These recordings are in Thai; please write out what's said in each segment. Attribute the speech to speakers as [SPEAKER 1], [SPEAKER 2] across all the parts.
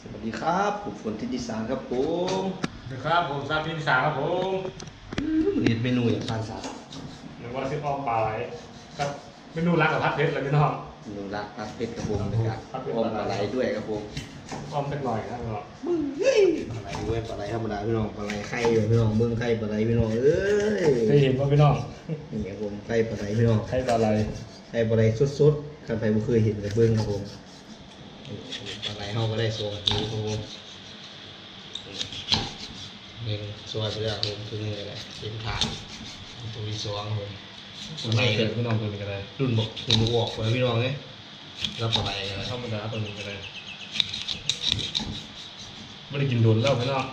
[SPEAKER 1] สวัสดีครับผมฝนทิติสารครับผม
[SPEAKER 2] นะครับผมทราบที่สามครับผม
[SPEAKER 1] เรียนเมนูอย่างทานสาร
[SPEAKER 2] หรือว่าซิปออมปลาไหลครับเมนูรักกับพัดเพชรเลยพี่น้อง
[SPEAKER 1] เมนูรักพัดเป็ดกระผมนะครับ
[SPEAKER 2] พัดเป็ด
[SPEAKER 1] อมปลาไหลด้วยครับผม
[SPEAKER 2] ออมสักหน่อยนะพี่น้อง
[SPEAKER 1] ปลาไหลด้วยปลาไหลธรรมดาพี่น้องปลาไหลไข่เลยพี่น้องเบิ้งไข่ปลาไหลพี่น้องเอ้ย
[SPEAKER 2] เคยเห็นว่าพี่น้อง
[SPEAKER 1] นี่ครับผมไข่ปลาไหลพี่น้อง
[SPEAKER 2] ใครปลาไหล
[SPEAKER 1] ไข่ปลาไหลสดๆใครไปบ่เคยเห็นกับเบิ้งครับผมนี่ ปลาไหลเฮาก็ได้ทรงนี้ครับผมหนึ่งซอยไปแล้วครับผมถึงเลยแหละเป็นถาดตัวที่สองครับผม
[SPEAKER 2] ผมไม่เคยพี่น้องตัวนี้กันเลย
[SPEAKER 1] รุ่นบอกรุ่นบอกไว้พี่น้องเนี่ยรับอะไรกัน
[SPEAKER 2] ธรรมดาตัวนี้กันเลยไม่ได้กินโดนแล้วพี่น้อง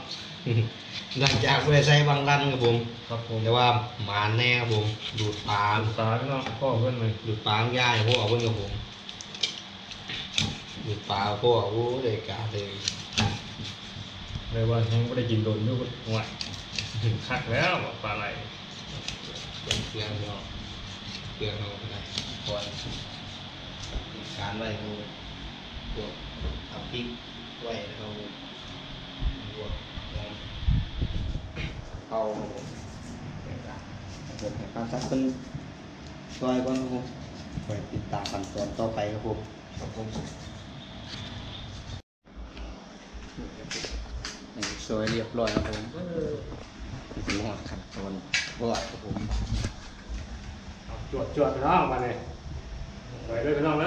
[SPEAKER 1] หลังจากไปใส่บางรันครับผม
[SPEAKER 2] ครับผม
[SPEAKER 1] แต่ว่าหมาแน่ครับผมดูดปลา
[SPEAKER 2] ตาพี่น้องพ่อเพื่อนเลย
[SPEAKER 1] ดูดปลาย่ายพวกเอาเพื่อนกับผม ดูดปลาพวกเอาเลยกาเลย
[SPEAKER 2] เลยว่ายังไม่ได้กินโดนด้วยหัวถึงคักแล้วปลาไหล
[SPEAKER 1] เปลี่ยนเครื่องเนาะเครื่องเราก็ได้คอยการไว้ครับผมพวกทำพริกไว้นะครับผมพวกเอาครับผมเดี๋ยวนะผมให้ปลาซักเป็นซอยก่อนครับผมคอยติดตามขั้นตอนต่อไปครับผม
[SPEAKER 2] ครับผม
[SPEAKER 1] นี่ซอยเรียบร้อยครับผมถึงหอดขั้นตอนบอดครับผม
[SPEAKER 2] เอาจวดจวดพี่น้องมาเลยไปเลยพี่น้องเลย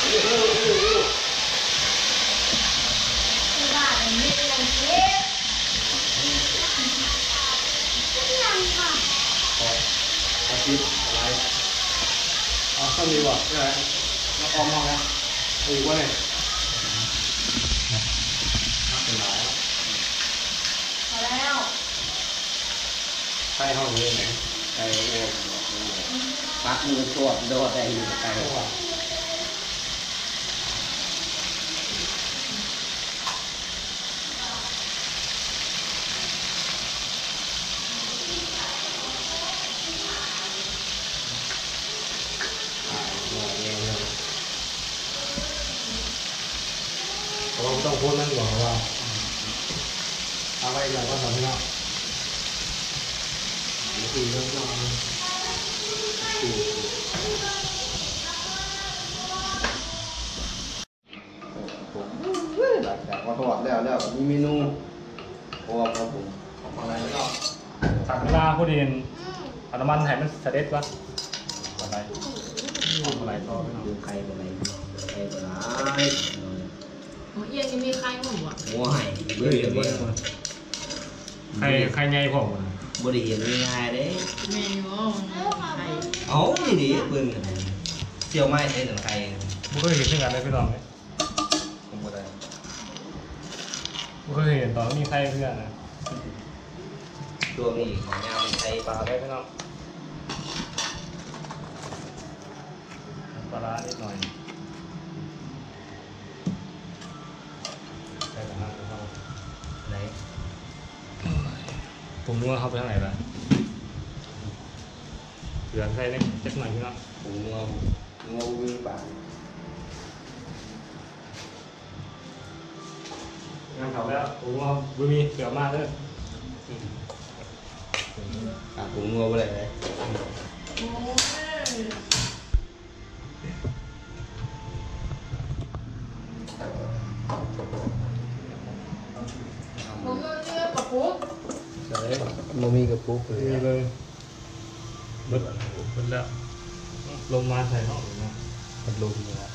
[SPEAKER 3] ไม่ได้ไม่ได้ลงเช็คไม่ยังค่ะ
[SPEAKER 1] อาทิตย์อะไร
[SPEAKER 2] เอาข้าวมีบ่ใช่ไหมแล้วออมมองนะ อีกว่าเนี่ย
[SPEAKER 1] เป็นไร
[SPEAKER 3] พอแล้ว
[SPEAKER 2] ใช่ห้องนี้ไหม
[SPEAKER 1] ไก่โอ้ปักมือตัวโดดได้อยู่ไก่
[SPEAKER 2] เราต้อง พูดนั่นก่อนว่าเอาไว้อย่างก็ทำไม่ได้
[SPEAKER 1] คือเรื่องนอนคือผมหลังจากว่าทอดแล้วแล้วมีเมนูพร้อมครับผมอะไรแล้ว
[SPEAKER 2] สั่งเวลาผู้เรียนเอาน้ำมันให้มันเสด็จวะอะไรอะไรต่อไม่
[SPEAKER 1] ดู
[SPEAKER 2] เอา
[SPEAKER 1] ไข่อะไรไข่อะไร
[SPEAKER 3] โอ้ยยังมีใครหนูอะ
[SPEAKER 1] หัวไห่เบื่อเบื่อ
[SPEAKER 2] ใครใครไงผม
[SPEAKER 1] บริเห็นง่ายๆเด้
[SPEAKER 3] แม่ว่าใคร
[SPEAKER 1] เอานี่ดิเพิ่นเสี่ยวไม้ใช้ถึงไข่
[SPEAKER 2] ไม่เคยเห็นเช่นกันเลยพี่น้องเลย
[SPEAKER 1] ผมบ่ได้
[SPEAKER 2] ไม่เคยเห็นตอนมีใครเพื่อนนะ
[SPEAKER 1] ตัวนี้ของยาวมันใช้ปลา
[SPEAKER 2] เอาได้พี่น้องปลาร้านิดหน่อย ผมนึกว่าเข้าไปทางไหนล่ะเหลือใส่เล็กเล็กหน่อยพี่น้อง
[SPEAKER 1] ผมงัวงัววิ่งปลางา
[SPEAKER 2] นเขาแล้วผมว่าบุมีเสือมากเลย
[SPEAKER 1] อะผมงัวบ่ได้เลย
[SPEAKER 3] โอ้ยผมไม่เชื่อกับปุ๊บ
[SPEAKER 2] ใส่
[SPEAKER 1] บ่มีกระปุกเลย
[SPEAKER 2] นี่เลยเบิดเบิดแล้วลงมาใส่ห้องเลยนะ
[SPEAKER 1] พัดลมนะ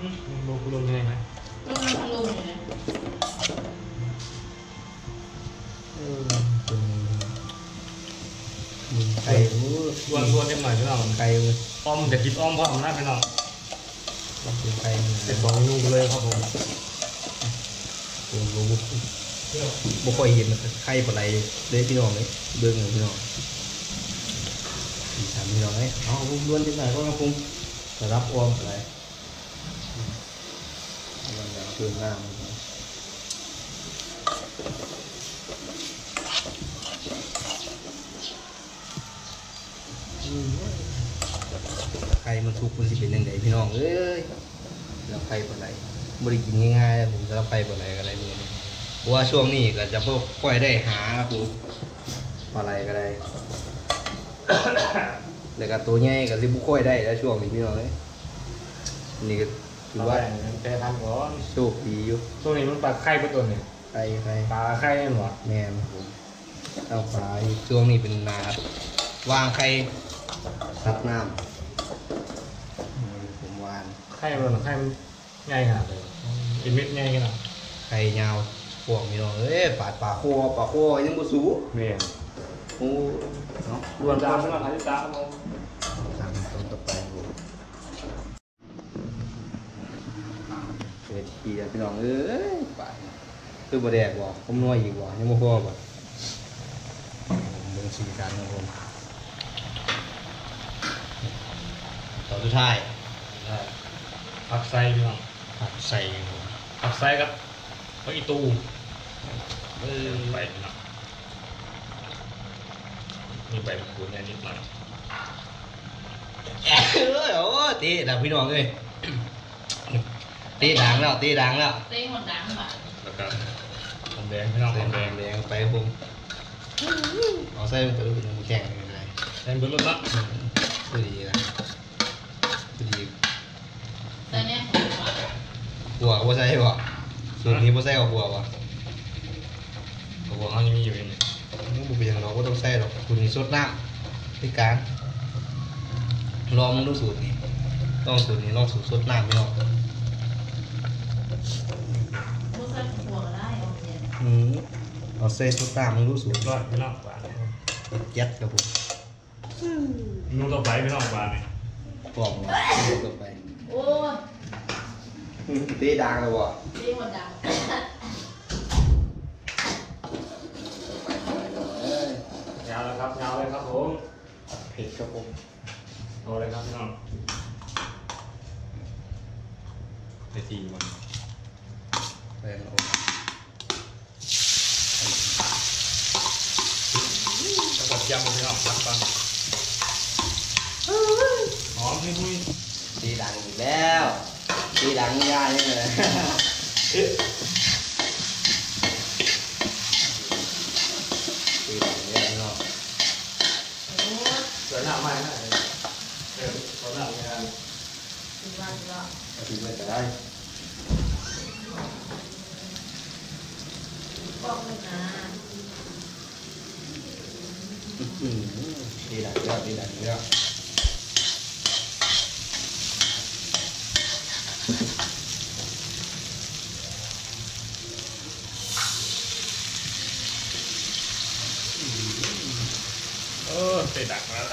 [SPEAKER 2] อืมลงลงยังไงไหม
[SPEAKER 3] ต้องมาทำลงอยู่นะ
[SPEAKER 1] ไข่มือ
[SPEAKER 2] วนวนเล็กหน่อยพี่น้อง
[SPEAKER 1] ไข่มือ
[SPEAKER 2] อ้อมจะกินอ้อมพอทำได้พี่น้อง
[SPEAKER 1] เป็นไข่มือ
[SPEAKER 2] เป็นสองนุ่งเลยครับผม
[SPEAKER 1] ผมรู้ บ่ค่อยเห็นไข่ปลาไหลเลยพี่น้องเลยเบิ่งเลยพี่น้องสีสันพี่น้องเอ้ยเอาผมล้วนจังไหนก็ครับผมจะรับออมอะไรมันจะเพิ่มหน้ามันไข่มันสุกมันสิเป็นยังไงพี่น้องเอ้ยแล้วไข่ปลาไหลบริกินง่ายๆเลยผมจะไข่ปลาไหลกับอะไรมือนี้เพราะ ว่าช่วงนี้ก็จะพวกค่อยได้หาครับผมปลาไหลก็ได้ แล้วก็ตัวใหญ่ก็สิบุค่อยได้แล้วช่วงนี้พี่น้องเอ้ยนี่ก็ถือ
[SPEAKER 2] เอา
[SPEAKER 1] ว่า
[SPEAKER 2] ไว้แค่ทำก่อน
[SPEAKER 1] โชคดีอยู่
[SPEAKER 2] ช่วงนี้มันปลาไข่เป็นตัวหนึ่ง
[SPEAKER 1] ไข่ไข่
[SPEAKER 2] ปลาไข่เนี่ยหรอ
[SPEAKER 1] แม่นผมเอาปลาอยู่ช่วงนี้เป็นนาววางไข่ซับน้ำอืมผมวาง
[SPEAKER 2] ไข่มันไข่มันง่ายขนาดเลยกินเม็ดง่ายขนาด
[SPEAKER 1] ไข่ยาวพ วกพี่น้องเอ้ยปาดปลาโคปลาโคยังบ่สู
[SPEAKER 2] เมียน
[SPEAKER 1] โอ้เนาะ
[SPEAKER 2] รวนตามขึ้นมาทันทีตามอง
[SPEAKER 1] ตามต้นต่อไปผมเวทีอะพี่น้องเอ้ยไปคือบ่แดกบ่ผมน้อยอีกบ่ยังบ่พอบ่ผมเบิ่งสีกันนะผมต่อสุดท้าย
[SPEAKER 2] ผักไส้พี่น้อง
[SPEAKER 1] ผักใส่ครับผม
[SPEAKER 2] ผักไส้ครับผักอีตู
[SPEAKER 1] เออ
[SPEAKER 2] ไปพี่น้องมีใบมะกรูดเนี่ยนิดหน่อย
[SPEAKER 1] เอ้ยโอ้ตีดังพี่น้องเอ้ยตีดังแล้วตีดังแล้ว
[SPEAKER 3] เต้หมดดังบ่ะ
[SPEAKER 2] แล้วก็หอมแดงพี่น้องห
[SPEAKER 1] ใส่
[SPEAKER 2] อม
[SPEAKER 1] แด
[SPEAKER 2] แด
[SPEAKER 1] ง
[SPEAKER 2] ง
[SPEAKER 1] แดงไปครับผมเอาใส่มันไปรู้เป็นหมูแข็งยังไง
[SPEAKER 2] แดงเบลล์ละ
[SPEAKER 1] พอดีนะพอดี
[SPEAKER 3] แต่เนี่ยของบ่ะ
[SPEAKER 1] หัวบ่ใส่บ่ส่วนนี้บ่ใส่กับหัวบ่
[SPEAKER 2] กระ บอกเขายังมีอยู่นี่
[SPEAKER 1] มึงบ่เป็นหยังเราก็ต้องใส่หรอกคุณนี่สดน้ำพี่การลองมึงดูสูตรนี้ลองสูตรนี้ลองสูตรสดน้ำพี่น้อง
[SPEAKER 3] บ่ใส่หัวก็ได้เอาเนี่ย
[SPEAKER 1] อืมเอาใส่สดน้ำมึงดูสูตร
[SPEAKER 2] รอดพี่น้องปลาเนี่ย
[SPEAKER 1] ยัดครับผม
[SPEAKER 2] นูต่อไปพี่น้องปลาเนี่ย
[SPEAKER 1] ปอกมาต่อไป
[SPEAKER 3] โอ้ย
[SPEAKER 1] ตีดังแล้วบ่
[SPEAKER 3] เต้หมดดัง
[SPEAKER 2] ยาวเลย ครับยาวเลยครับผม
[SPEAKER 1] เผ็ดครับผม
[SPEAKER 2] เอาเลยครับพี่น้องไปทีมัน
[SPEAKER 1] แรงเอา
[SPEAKER 2] แล้วก็ยำพี่น้องตักปังหอมพี่พุ้ย
[SPEAKER 1] ตีดังอีกแล้วตีดังยากนี่เลยตีดังเนี่ยเนาะ
[SPEAKER 3] โอ้ย
[SPEAKER 2] เสือหน้าใหม่นะเออเขาหน้าไม่ได้
[SPEAKER 3] ถึงวันละ
[SPEAKER 1] ตีไม่ได้
[SPEAKER 3] บอกเลยนะ
[SPEAKER 1] อื้อหือตีดังเยอะตีดังเยอะ
[SPEAKER 2] เออเตะดักแล้ว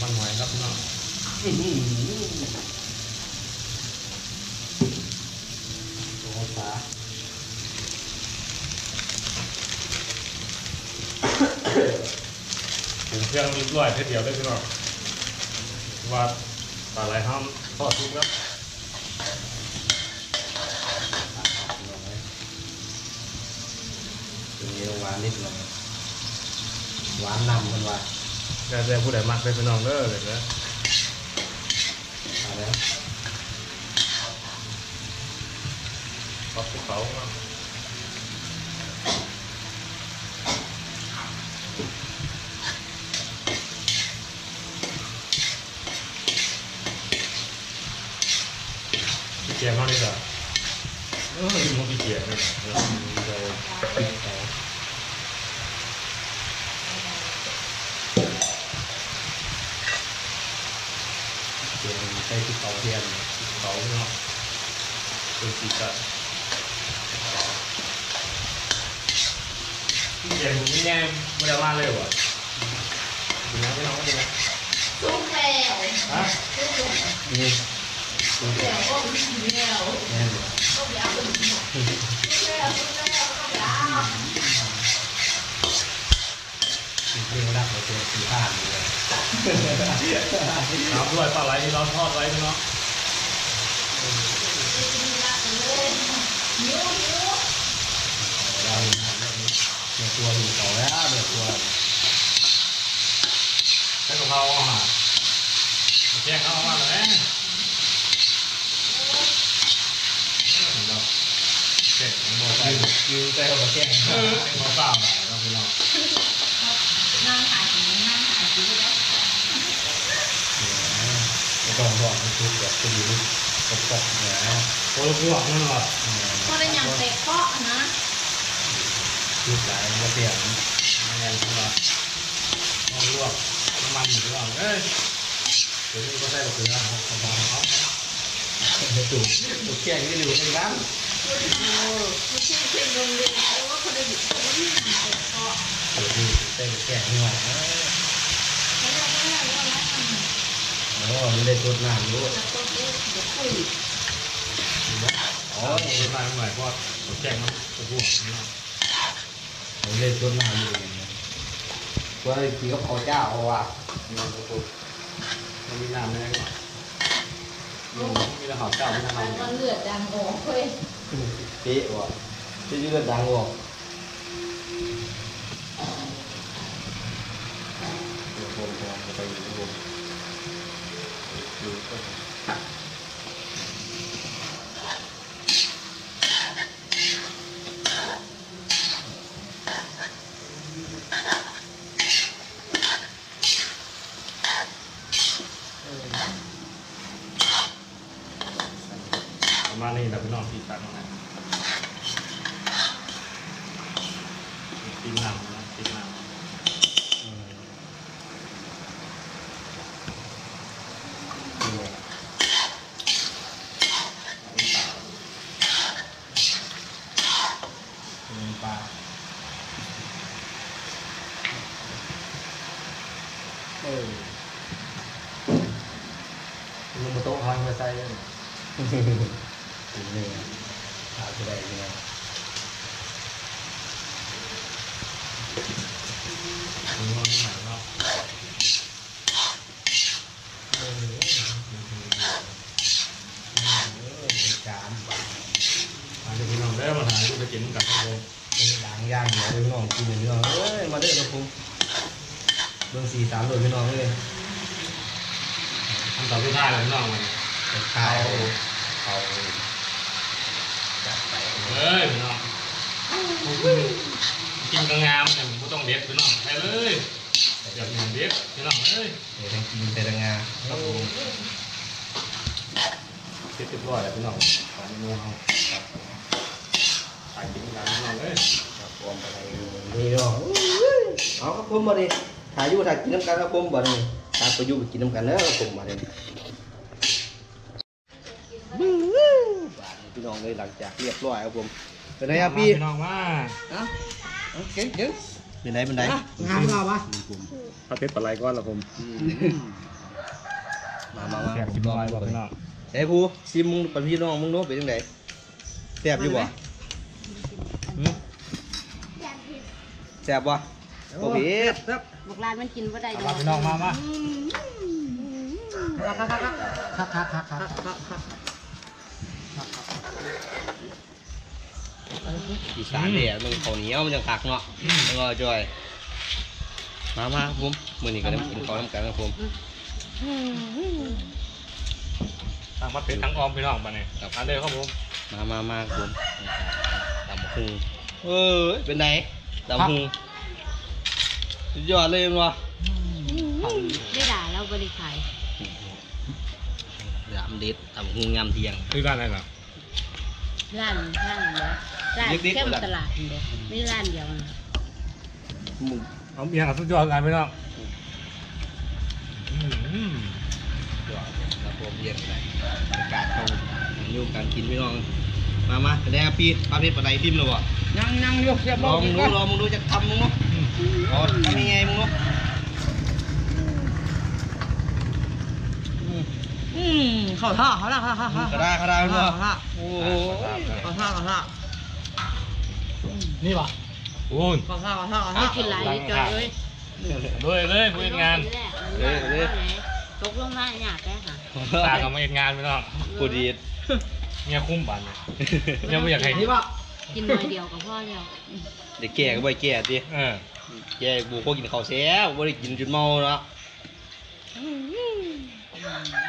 [SPEAKER 2] มัน หอยครับพี่น้อง
[SPEAKER 1] อื้อหือโอ้โหตา
[SPEAKER 2] ถึงเครื่องเรียบร้อยเท่เดียวได้พี่น้องว่าปลาไหลห้ามทอดทุกแล้ว
[SPEAKER 1] ตัวนี้หวานนิดหน่อยหวานนำมันว่า
[SPEAKER 2] แต่แต่ผู้ใดมักได้พี่น้องเด้อเลยนะ
[SPEAKER 1] เอาแล้ว
[SPEAKER 2] ขอบภูเขาเนาะพี่เกียร์เขาดีกว่าเออมันพี่เกียร์เนี่ยเราเราปิดเขา
[SPEAKER 1] เตรียมใส่ที่เขาเทียม
[SPEAKER 2] เขาเนาะเป็นสีสันพี่เกียร์ผมไม่แน่ไม่ได้มาเลยว่ะดีนะพี่น้องก็ดีนะ
[SPEAKER 3] ซุปแล้ว
[SPEAKER 2] ฮะ
[SPEAKER 3] ซุปแล้ว
[SPEAKER 1] นี่ตัวเดี
[SPEAKER 3] เดี๋
[SPEAKER 1] ย
[SPEAKER 3] ยววก็มีแล้ว
[SPEAKER 1] แน่นเลย
[SPEAKER 3] ตัว
[SPEAKER 1] สีผ้าเลย
[SPEAKER 2] น้ำด้วยปลาไหลที่เราทอดไว้เนาะ
[SPEAKER 3] เราเดือด
[SPEAKER 1] ตัวดูต่อแล้วเดือดตัว
[SPEAKER 2] ใส่กะเพราอะแจ้งเขามาเล้วเสร็จหมดไป
[SPEAKER 1] ยืมใจเขามา
[SPEAKER 2] แจ้งหมอสามแล้เราไน้
[SPEAKER 3] อง
[SPEAKER 1] ต้องบอกมันคือแบบจะอยู่กระป๋องเนี่ย
[SPEAKER 2] โอ้ลูกหลอกนั่นหรอ
[SPEAKER 3] พอได้ยังเตะเปาะนะ
[SPEAKER 1] คือหลายมาเปลี่ยน
[SPEAKER 2] ไม่ไงทั้งหรอลองลวกน้ำมันหมูลองเอ้ยเดี๋ยวนี้ก็ใส่กับเกลือเขาเขาบอกเขา
[SPEAKER 1] ถูกถูกแก้งที่อยู่ในร้าน
[SPEAKER 3] ไม่ใช่เพียงโรงเรียนแต่ว่าคนได้หยิบคนที่เตะเปาะ
[SPEAKER 1] ถูกดีเต้นแก้งหน่อย
[SPEAKER 3] ไม่
[SPEAKER 1] โอ้ไม่ได้ตรวจน้ำรู้
[SPEAKER 3] วเองเดี๋ย
[SPEAKER 2] อ๋อเดี๋ยวมาหน่อยเพราะแจ้งมันตัวพวกนี่
[SPEAKER 1] ไม่ได้ตรวจน้ำอยู่อย่างเงี้ยว่าทีก็พอเจ้าเอาว่ะ
[SPEAKER 2] มันมีน้ำไม่ได้หรอมีแต่หอมเจ้าไม่ทำ
[SPEAKER 3] มันเลือดดังออกเว้ย
[SPEAKER 1] เป๊ะว่ะจะยืดดังว่ะ
[SPEAKER 2] เดี๋ยวผมจะไปอยู่ในว งอยู่ก็ประมาณนี้แหละพี่น้องที่ตักนะตีน้ำนะตีน้ำ
[SPEAKER 1] ปลาเออ
[SPEAKER 2] มันมาโต๊ะพังมาใส่เลย
[SPEAKER 1] ถึงเนี่ยขาดไปได้เนี่ย
[SPEAKER 2] ถึงวันใหม่เนาะ
[SPEAKER 1] เออเออจาน
[SPEAKER 2] อาจจะพี่น้องได้มาหาดูไปกินกับพ่อผม
[SPEAKER 1] เป็นหลังย่าง เดี๋ยวพี่น้องกินพี่น้องเอ้ยมาเด้อครับผมเบื้องสี่สามโดยพี่น้องเลย
[SPEAKER 2] ทำต่อทุกท่าเลยพี่น้องมัน
[SPEAKER 1] ข้าวเขาจัดไป
[SPEAKER 2] เอ้ยพี่น้องกินกระงามเนี่ยไม่ต้องเด็ดพี่น้องไปเลยอยากกินเด็ดพี่น้องเอ้ย
[SPEAKER 1] เดี๋ยวทั้งกินแต่ละงาครับผม
[SPEAKER 2] เสร็จเรียบร้อยแล้วพี่น้องของเมนูเราไปกินกันพี่น้องเอ้ย
[SPEAKER 1] ครับผมอะไรนี่เนาะเอาครับผมมาดิถ่ายอยู่ถ่ายกินน้ำกันครับผมบ่นี่ถ่ายไปอยู่ไปกินน้ำกันเด้อครับผมมาดิบาดนี้พี่น้องเลยหลังจากเรียบร้อยครับผมเป็นไงครับพี่
[SPEAKER 2] พี่น้องมา
[SPEAKER 1] เอ้าเอเก่งเก่งเป็นไงเป็นไง
[SPEAKER 3] งามเราปะ
[SPEAKER 2] พระเทศปลาไหลก้อนละผม
[SPEAKER 1] มามามา
[SPEAKER 2] แขกกินน้อยบ่พี่น้อง
[SPEAKER 1] ไอ้ผู้ชิมมึงป็นพี่น้องมึงโน้เป็นยังไงแซ่บอยู่บ่หืม แซ่บบ่บ่เผ็ด
[SPEAKER 4] บอกร้านมันกินว่าได้
[SPEAKER 2] มาพี่น้องมามา
[SPEAKER 1] อีสานเนี่ยมึงข้าวเหนียวมันยังคักเนาะแล้วก็จอยมามาครับผมมื้อนี้ก็ได้มากินข้าวน้ำกันครับผม
[SPEAKER 2] ทางมาเป็นทั้งออมพี่น้องมาเนี่ยอันเดียวครับผม
[SPEAKER 1] มามามาครับผมตำบักหุ่งเอ้ยเป็นไง ตำบักหุ่งสุดยอดเลยมั้วะ
[SPEAKER 4] ได้ด่าแล้วบริขาย
[SPEAKER 1] ยำเด็ดตำบักหุ่งยำเที่ยง
[SPEAKER 2] คือร้านอะไรล่ะ
[SPEAKER 4] ร้านร้านเดียวร้าน
[SPEAKER 1] เล็กๆ
[SPEAKER 4] แค่
[SPEAKER 1] ร้าน
[SPEAKER 4] ตลาดเดียวไม่ร้านเดียวนะ
[SPEAKER 1] มึง
[SPEAKER 2] เอาเมียกับสุดยอดกันพี่น้องอืม
[SPEAKER 1] ยอดเลยครับผมเยี่ยมเลยบรรยากาศเขาอยู่การกินพี่น้อง มามาแสดงพี่ปลาเพชรปลาไหลทิมเลยบ่
[SPEAKER 3] นั่งนั่งยกเสียบ
[SPEAKER 1] ลองมึงดูลองมึงดูจะทำมึงเนาะอ๋อทำยังไงมึงเนาะอืม
[SPEAKER 3] อืมเขาท่าเขาท่าเขาท่าเขา
[SPEAKER 1] กระดาษกระดาษเนาะ
[SPEAKER 3] ท่า
[SPEAKER 1] โอ้โห
[SPEAKER 3] เขาท่าเขาท่า
[SPEAKER 2] นี่ป่ะโอ้ย
[SPEAKER 3] เขาท่าเขาท่าเขา
[SPEAKER 4] ไม่
[SPEAKER 3] ท่า
[SPEAKER 4] กินหลายเลยจอยเอ้ย
[SPEAKER 2] เลยเลยผู้เฮ็ดงาน
[SPEAKER 4] ตกลงมาอยากได้ค่ะ
[SPEAKER 2] ตากับมาเฮ็ดงานพี่น้อง
[SPEAKER 1] กูดีด
[SPEAKER 2] เมียคุ้มบันเนี่ยเมียไม่อยากให้
[SPEAKER 3] นี่ป่ะ
[SPEAKER 4] กินหน่อยเดียวก็พอแล้ว
[SPEAKER 1] เด็กแก่ก็บ่ได้แก่ติ
[SPEAKER 2] เออ
[SPEAKER 1] แก่บุกพวกกินข้าวแซ่บบ่ได้กินจนเมาเนาะ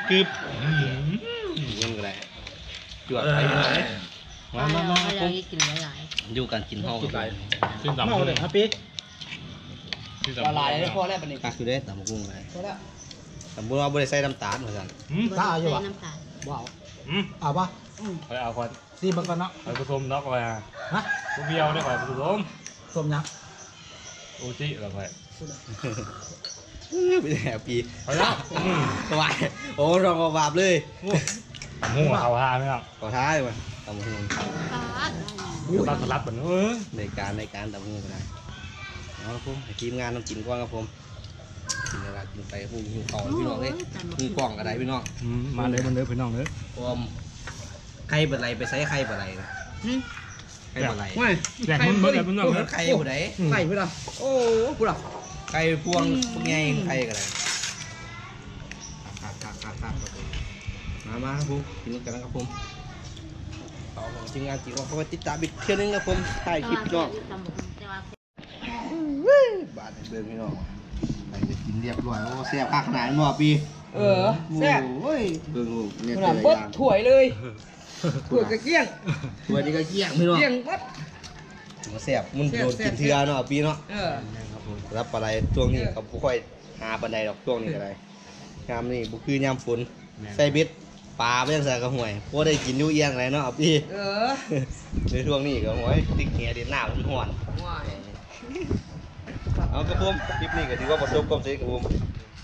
[SPEAKER 1] คือเงินก็ได้จวดไปหน่อยมามามา
[SPEAKER 4] พอ
[SPEAKER 1] ผ
[SPEAKER 4] แล้ว
[SPEAKER 1] ม
[SPEAKER 4] กินหลาย
[SPEAKER 1] อยู่กันกินเฮา
[SPEAKER 2] กินไร
[SPEAKER 1] ครับ
[SPEAKER 2] ขึ้นต่ำ
[SPEAKER 5] เมาเลยครับพี่
[SPEAKER 2] ขึ้น
[SPEAKER 5] ละ
[SPEAKER 2] ต่ำ
[SPEAKER 5] ลายเลยพอแล้วบัดนี้
[SPEAKER 1] คักอยู่เด้ตำบักหุ่งเลย
[SPEAKER 5] พอแล้ว
[SPEAKER 1] สมมุติว่าบ่ได้ใส่น้ำตาลว่าซั่น
[SPEAKER 2] อืม
[SPEAKER 4] ๆ
[SPEAKER 5] ถ้าเอาอยู่
[SPEAKER 4] ใส่
[SPEAKER 5] วะ
[SPEAKER 4] น้ำตาล
[SPEAKER 5] ว้าว
[SPEAKER 2] อืม
[SPEAKER 5] เอาปะ
[SPEAKER 2] คอยเอาคอย
[SPEAKER 5] ซีมันก่อนเนาะ
[SPEAKER 2] คอยผสมนอกไป
[SPEAKER 5] ฮะ
[SPEAKER 2] พวกเบี้ยวได้คอยผสม
[SPEAKER 5] ส้มยักษ์
[SPEAKER 2] โอจิแล้วคอย
[SPEAKER 1] ไม่ได้แฮปปี้
[SPEAKER 2] ไปแล้วอืม
[SPEAKER 1] สบายโอ้รองกบาบเลย
[SPEAKER 2] หมูเขาหาไม่ต้อง
[SPEAKER 1] ขอท้ายมาตำบักหุ่ง
[SPEAKER 4] ปลาด
[SPEAKER 2] ตัดสลัดเหมือนเออ
[SPEAKER 1] ในการในการตำบักหุ่งก็ได้เอาครับผมให้ทีมงานต้องกินก่อนครับผมกินเวลากินไปหุ่งหิวข้าวเลยพี่น้องเอ้ยมีกล่องก็ได้พี่น้อง
[SPEAKER 2] อืมมาเลยมันเลยพี่น้องเลย
[SPEAKER 1] พร้อม ไข่ปลาไหลไปใส่ไข่ปลาไหลนะ
[SPEAKER 4] หึ
[SPEAKER 1] ไข่ปลาไหล
[SPEAKER 5] ไม่
[SPEAKER 2] แจกมันเบิดเลยพี่น้องเลย
[SPEAKER 1] ไข่ผู้ใด
[SPEAKER 5] ไข่พี่ล่ะโอ้พูดล่ะ
[SPEAKER 1] ไข่พวงพวกไงไข่ก็ได้ครับครับครับครับครับผมมามาครับผมกินกันนะครับผมต่อของทีมงานจีว่าเขาก็ติดตามอีกเที่ยวนึงนะครับผมถ่ายคลิปพี่น้อง
[SPEAKER 4] ตำบักหุ่งแต่ว่า
[SPEAKER 1] บาทเดินพี่น้องไปจะกินเรียบร้อยโอ้แซ่บคักขนาดนี้บ่ปี
[SPEAKER 5] เออแซ่บ
[SPEAKER 1] โอ้ยเบิ่งลูกเนี่ย
[SPEAKER 5] ข
[SPEAKER 1] แต่
[SPEAKER 5] นาด
[SPEAKER 1] ละ
[SPEAKER 5] เบิด
[SPEAKER 1] อย่าง
[SPEAKER 5] ถ้วยเลย ถ้วยกระเกี้ยง
[SPEAKER 1] ถ้วยนี้ก็เกลี้ยงพี่น้อง
[SPEAKER 5] เกี้ยงเบิด
[SPEAKER 1] มันแซ่บมัน
[SPEAKER 5] แซ่บ
[SPEAKER 1] โดน
[SPEAKER 5] แซ่บ
[SPEAKER 1] กินเทือเนาะปีเนาะ
[SPEAKER 5] เออ
[SPEAKER 1] รับปลาไหลช่วงนี้ก็บ่ค่อยหาปลาไหลดอกช่วงนี้ก็ได้ยามนี้บ่คือยามฝนใส่เบ็ดปลาไปจังซั่นก็ห่วยบ่ได้กินอยู่เอียงไรเนาะพี่
[SPEAKER 5] เออ
[SPEAKER 1] ในช่วงนี้ก็ห่วยติ๊กแหเด่นหน้ามันร้อน
[SPEAKER 5] ว้าย
[SPEAKER 1] เอาครับผมคลิปนี้ก็ถือว่าประสบความสำเร็จครับผม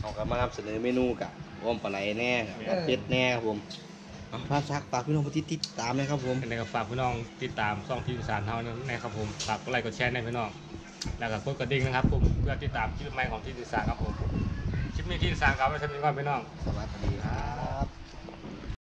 [SPEAKER 1] เอากลับมานำเสนอเมนูกับรวมปลาไหลแน่กับเป็ดแน่ครับผมเอา ภาพชักฝากพี่น้องผู้ที่ติดตามนะครับผม
[SPEAKER 2] ในกับฝากพี่น้องติดตามช่องทีมสารเท่านั้นนะครับผมฝากกดไลค์กดแชร์ให้พี่น้องแล้วก็กดกระดิ่งนะครับผมเพื่อติดตามคลิปใหม่ของทีมสารครับผมคลิปนี้ทีมสารครับไว้ทำนี้ก่อนพี่น้อง
[SPEAKER 1] สวัสดีครับ